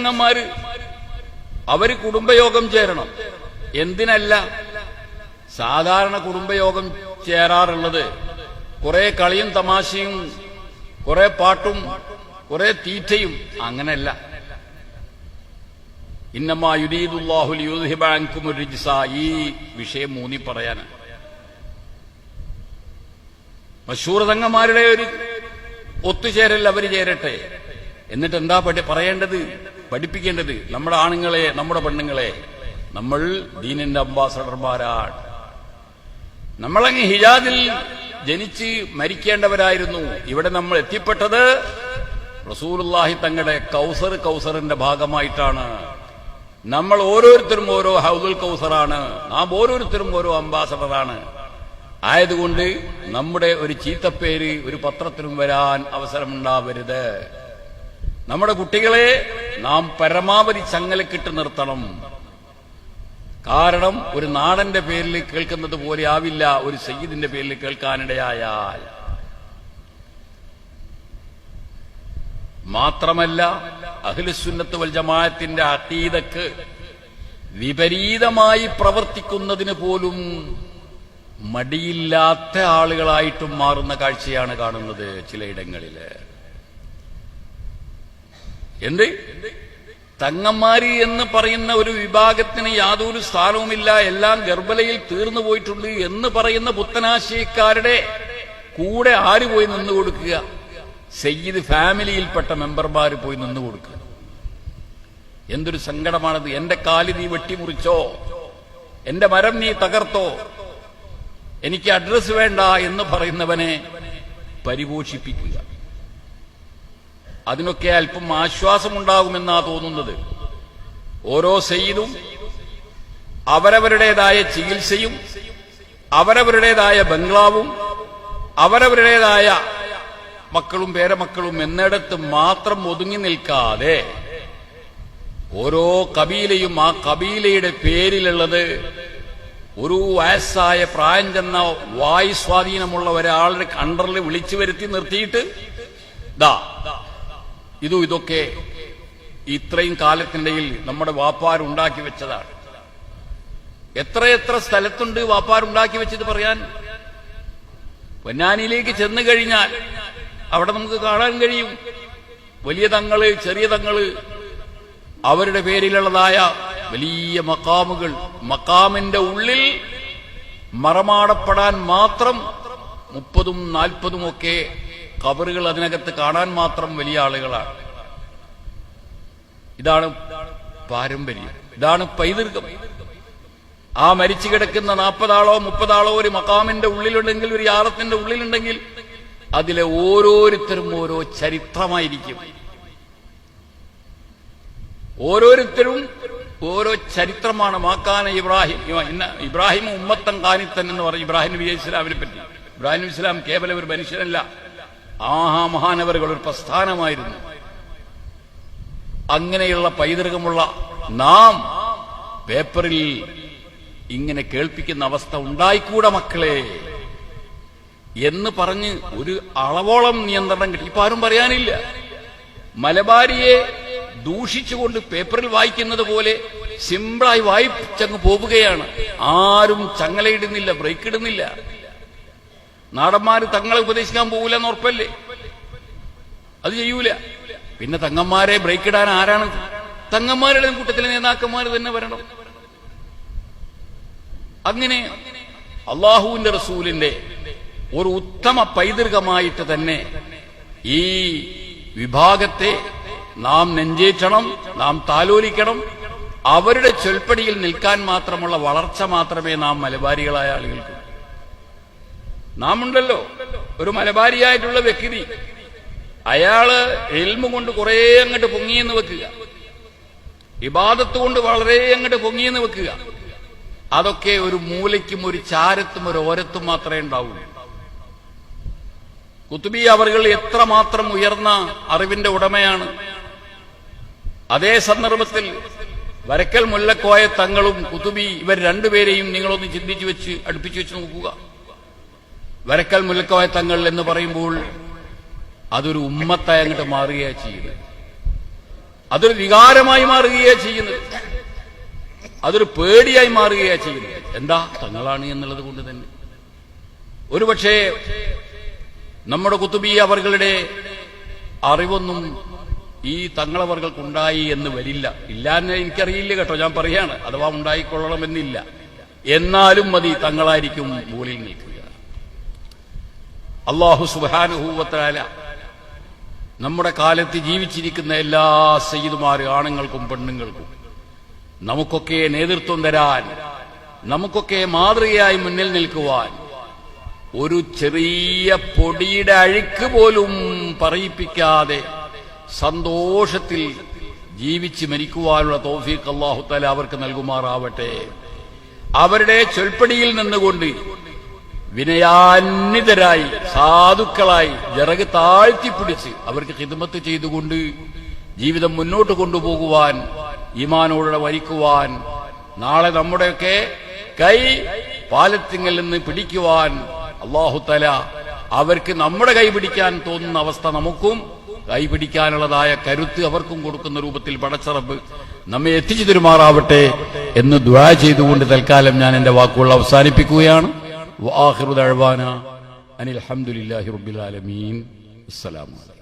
അംഗന്മാര് അവർ കുടുംബയോഗം ചേരണം. എന്തിനല്ല സാധാരണ കുടുംബയോഗം ചേരാറുള്ളത്? കുറെ കളിയും തമാശയും കുറെ പാട്ടും കുറെ തീറ്റയും അങ്ങനല്ല ഇന്നമാ യുരീദുല്ലാഹുൽ യുദ്ഹിബാങ്കും ഈ വിഷയം മൂന്നി പറയാനാണ് മഷൂർ തങ്ങന്മാരുടെ ഒരു ഒത്തുചേരൽ അവർ ചേരട്ടെ. എന്നിട്ട് എന്താ പറയേണ്ടത്? പഠിപ്പിക്കേണ്ടത് നമ്മുടെ ആണുങ്ങളെ നമ്മുടെ പെണ്ണുങ്ങളെ. നമ്മൾ ദീനിന്റെ അംബാസഡർമാരാണ്. നമ്മളങ്ങ് ഹിജാദിൽ ജനിച്ച് മരിക്കേണ്ടവരായിരുന്നു. ഇവിടെ നമ്മൾ എത്തിപ്പെട്ടത് റസൂലുള്ളാഹി തങ്ങളുടെ കൗസർ കൗസറിന്റെ ഭാഗമായിട്ടാണ്. നമ്മൾ ഓരോരുത്തരും ഓരോ ഹൗദുൽ കൗസറാണ്. നാം ഓരോരുത്തരും ഓരോ അംബാസഡറാണ്. ആയതുകൊണ്ട് നമ്മുടെ ഒരു ചീത്തപ്പേര് ഒരു പത്രത്തിലും വരാൻ അവസരമുണ്ടാവരുത്. നമ്മുടെ കുട്ടികളെ നാം പരമാവധി ചങ്ങലക്കിട്ട് നിർത്തണം. കാരണം ഒരു നാടന്റെ പേരിൽ കേൾക്കുന്നത് പോലെ ആവില്ല ഒരു സയ്യിദിന്റെ പേരിൽ കേൾക്കാനിടയായാൽ. മാത്രമല്ല അഖിലുസുന്നത്ത് വൽ ജമാഅത്തിന്റെ അതീതക്ക് വിപരീതമായി പ്രവർത്തിക്കുന്നതിന് പോലും മടിയില്ലാത്ത ആളുകളായിട്ടും മാറുന്ന കാഴ്ചയാണ് കാണുന്നത് ചിലയിടങ്ങളിൽ. എന്ത്? തങ്ങന്മാരി എന്ന് പറയുന്ന ഒരു വിഭാഗത്തിന് യാതൊരു സ്ഥാനവുമില്ല. എല്ലാം ഗർഭലയിൽ തീർന്നു പോയിട്ടുണ്ട് എന്ന് പറയുന്ന പുത്തനാശയക്കാരുടെ കൂടെ ആര് പോയി നിന്നു കൊടുക്കുക? സയ്യിദ് ഫാമിലിയിൽപ്പെട്ട മെമ്പർമാർ പോയി നിന്നു കൊടുക്കുക. എന്തൊരു സങ്കടമാണത്? എന്റെ കാൽ നീ വെട്ടിമുറിച്ചോ? എന്റെ മരം നീ തകർത്തോ? എനിക്ക് അഡ്രസ് വേണ്ട എന്ന് പറയുന്നവനെ പരിപോഷിപ്പിക്കുക. അതിനൊക്കെ അല്പം ആശ്വാസമുണ്ടാകുമെന്നാ തോന്നുന്നത്. ഓരോ സെയ്തും അവരവരുടേതായ ചികിത്സയും അവരവരുടേതായ ബംഗ്ലാവും അവരവരുടേതായ മക്കളും പേരമക്കളും എന്നിടത്ത് മാത്രം ഒതുങ്ങി നിൽക്കാതെ ഓരോ കബീലയും ആ കബീലയുടെ പേരിലുള്ളത് ഒരു വയസ്സായ പ്രായം ചെന്ന വായു സ്വാധീനമുള്ള ഒരാളുടെ കണ്ടറിൽ വിളിച്ചു വരുത്തി നിർത്തിയിട്ട് ദാ ഇതും ഇതൊക്കെ ഇത്രയും കാലത്തിനിടയിൽ നമ്മുടെ വാപ്പാരുണ്ടാക്കി വെച്ചതാണ്. എത്രയെത്ര സ്ഥലത്തുണ്ട് വാപ്പാരുണ്ടാക്കി വെച്ചത് പറയാൻ? പൊന്നാനിയിലേക്ക് ചെന്നു കഴിഞ്ഞാൽ അവിടെ നമുക്ക് കാണാൻ കഴിയും. വലിയ തങ്ങൾ ചെറിയ തങ്ങൾ അവരുടെ പേരിലുള്ളതായ വലിയ മക്കാമുകൾ മക്കാമിന്റെ ഉള്ളിൽ മറമാടപ്പെടാൻ മാത്രം മുപ്പതും നാൽപ്പതും ഒക്കെ കബറുകൾ അതിനകത്ത് കാണാൻ മാത്രം വലിയ ആളുകളാണ്. ഇതാണ് പാരമ്പര്യം. ഇതാണ് പൈതൃകം. ആ മരിച്ചു കിടക്കുന്ന നാൽപ്പതാളോ മുപ്പതാളോ ഒരു മക്കാമിന്റെ ഉള്ളിലുണ്ടെങ്കിൽ ഒരു യാറത്തിന്റെ ഉള്ളിലുണ്ടെങ്കിൽ അതിലെ ഓരോരുത്തരും ഓരോ ചരിത്രമായിരിക്കും. ഓരോരുത്തരും ഓരോ ചരിത്രമാണ്. മാക്കാന ഇബ്രാഹിം ഇബ്രാഹിം ഉമ്മത്തൻ കാനിത്തൻ എന്ന് പറയും. ഇബ്രാഹിം നബി ഇസ്ലാമിനെ പറ്റി. ഇബ്രാഹിം ഇസ്ലാം കേവലം ഒരു മനുഷ്യനല്ല. ആഹാ മഹാനവറുകൾ ഒരു പ്രസ്ഥാനമായിരുന്നു. അങ്ങനെയുള്ള പൈതൃകമുള്ള നാം പേപ്പറിൽ ഇങ്ങനെ കേൾപ്പിക്കുന്ന അവസ്ഥ ഉണ്ടായിക്കൂടെ മക്കളെ എന്ന് പറഞ്ഞ് ഒരു അളവോളം നിയന്ത്രണം കിട്ടി. ഇപ്പൊ ആരും പറയാനില്ല. മലബാരിയെ ദൂഷിച്ചുകൊണ്ട് പേപ്പറിൽ വായിക്കുന്നത് പോലെ സിമ്പിളായി വായിച്ചങ്ങ് പോവുകയാണ്. ആരും ചങ്ങലയിടുന്നില്ല ബ്രേക്ക് ഇടുന്നില്ല നാടന്മാര് തങ്ങളെ ഉപദേശിക്കാൻ പോകില്ല എന്ന് ഉറപ്പല്ലേ? അത് ചെയ്യൂല. പിന്നെ തങ്ങന്മാരെ ബ്രേക്ക് ഇടാൻ ആരാണ്? തങ്ങന്മാരുടെ കൂട്ടത്തിലെ നേതാക്കന്മാർ തന്നെ വരണം. അങ്ങനെ അള്ളാഹുവിന്റെ റസൂലിന്റെ ഒരു ഉത്തമ പൈതൃകമായിട്ട് തന്നെ ഈ വിഭാഗത്തെ നാം നെഞ്ചേറ്റണം നാം താലോലിക്കണം. അവരുടെ ചൊൽപ്പടിയിൽ നിൽക്കാൻ മാത്രമുള്ള വളർച്ച മാത്രമേ നാം മലബാരികളായ ആളുകൾക്ക് നാം ഉണ്ടല്ലോ ഒരു മലബാരിയായിട്ടുള്ള വ്യക്തി. അയാൾ എൽമ കൊണ്ട് കുറെ അങ്ങോട്ട് പൊങ്ങിയെന്ന് വെക്കുക. ഇബാദത്ത് കൊണ്ട് വളരെ അങ്ങോട്ട് പൊങ്ങിയെന്ന് വെക്കുക. അതൊക്കെ ഒരു മൂലയ്ക്കും ഒരു ചാരത്തും ഒരു ഓരത്തും മാത്രമേ ഉണ്ടാവൂ. കുത്തുബി അവറുകൾ എത്രമാത്രം ഉയർന്ന അറിവിന്റെ ഉടമയാണ്. അതേ സന്ദർഭത്തിൽ വരക്കൽ മുല്ലക്കോയ തങ്ങളും കുത്തുബി ഇവർ രണ്ടുപേരെയും നിങ്ങളൊന്ന് ചിന്തിച്ചു വെച്ച് അടുപ്പിച്ചു വെച്ച് നോക്കുക. വരക്കൽ മുല്ലക്കോയ എന്ന് പറയുമ്പോൾ അതൊരു ഉമ്മത്തായി അങ്ങോട്ട് മാറുകയാ ചെയ്യുന്നത്. അതൊരു വികാരമായി മാറുകയാ ചെയ്യുന്നത്. അതൊരു പേടിയായി മാറുകയാ ചെയ്യുന്നത്. എന്താ? തങ്ങളാണ് എന്നുള്ളത് കൊണ്ട് തന്നെ. ഒരുപക്ഷെ നമ്മുടെ കുത്തുബി അവർകളുടെ അറിവൊന്നും ഈ തങ്ങളവർകൾക്കുണ്ടായി എന്ന് വരില്ല. ഇല്ലാന്ന് എനിക്കറിയില്ല കേട്ടോ. ഞാൻ പറയാണ്. അഥവാ ഉണ്ടായിക്കൊള്ളണമെന്നില്ല. എന്നാലും മതി തങ്ങളായിരിക്കും മൂലിൽ അള്ളാഹു സുബാനുഭൂവത്താല നമ്മുടെ കാലത്ത് ജീവിച്ചിരിക്കുന്ന എല്ലാ സയ്യിദുമാർ ആണുങ്ങൾക്കും പെണ്ണുങ്ങൾക്കും നമുക്കൊക്കെ നേതൃത്വം തരാൻ നമുക്കൊക്കെ മാതൃകയായി മുന്നിൽ നിൽക്കുവാൻ ഒരു ചെറിയ പൊടിയുടെ അഴുക്ക് പോലും പറയിപ്പിക്കാതെ സന്തോഷത്തിൽ ജീവിച്ച് മരിക്കുവാനുള്ള തോഫീഖ് അള്ളാഹുത്തല അവർക്ക് നൽകുമാറാവട്ടെ. അവരുടെ ചൊൽപ്പടിയിൽ നിന്നുകൊണ്ട് വിനയാന്വിതരായി സാധുക്കളായി ജറക് താഴ്ത്തിപ്പിടിച്ച് അവർക്ക് ഹിദ്മത്ത് ചെയ്തുകൊണ്ട് ജീവിതം മുന്നോട്ട് കൊണ്ടുപോകുവാൻ ഈമാനോടെ വരിക്കുവാൻ നാളെ നമ്മുടെയൊക്കെ കൈ പാലത്തിങ്കിൽ നിന്ന് പിടിക്കുവാൻ അള്ളാഹുത്തല അവർക്ക് നമ്മുടെ കൈ പിടിക്കാൻ തോന്നുന്ന അവസ്ഥ നമുക്കും കൈ പിടിക്കാനുള്ളതായ കരുത്ത് അവർക്കും കൊടുക്കുന്ന രൂപത്തിൽ പടച്ചറബ് നമ്മെ എത്തിച്ചു തരുമാറാവട്ടെ എന്ന് ദ്വാ ചെയ്തുകൊണ്ട് തൽക്കാലം ഞാൻ എന്റെ വാക്കുകൾ അവസാനിപ്പിക്കുകയാണ്. വാഹിറു ദഅ്വാന അനിൽ ഹംദുലില്ലാഹി റബ്ബിൽ ആലമീൻ അസ്സലാമു അലൈക്കും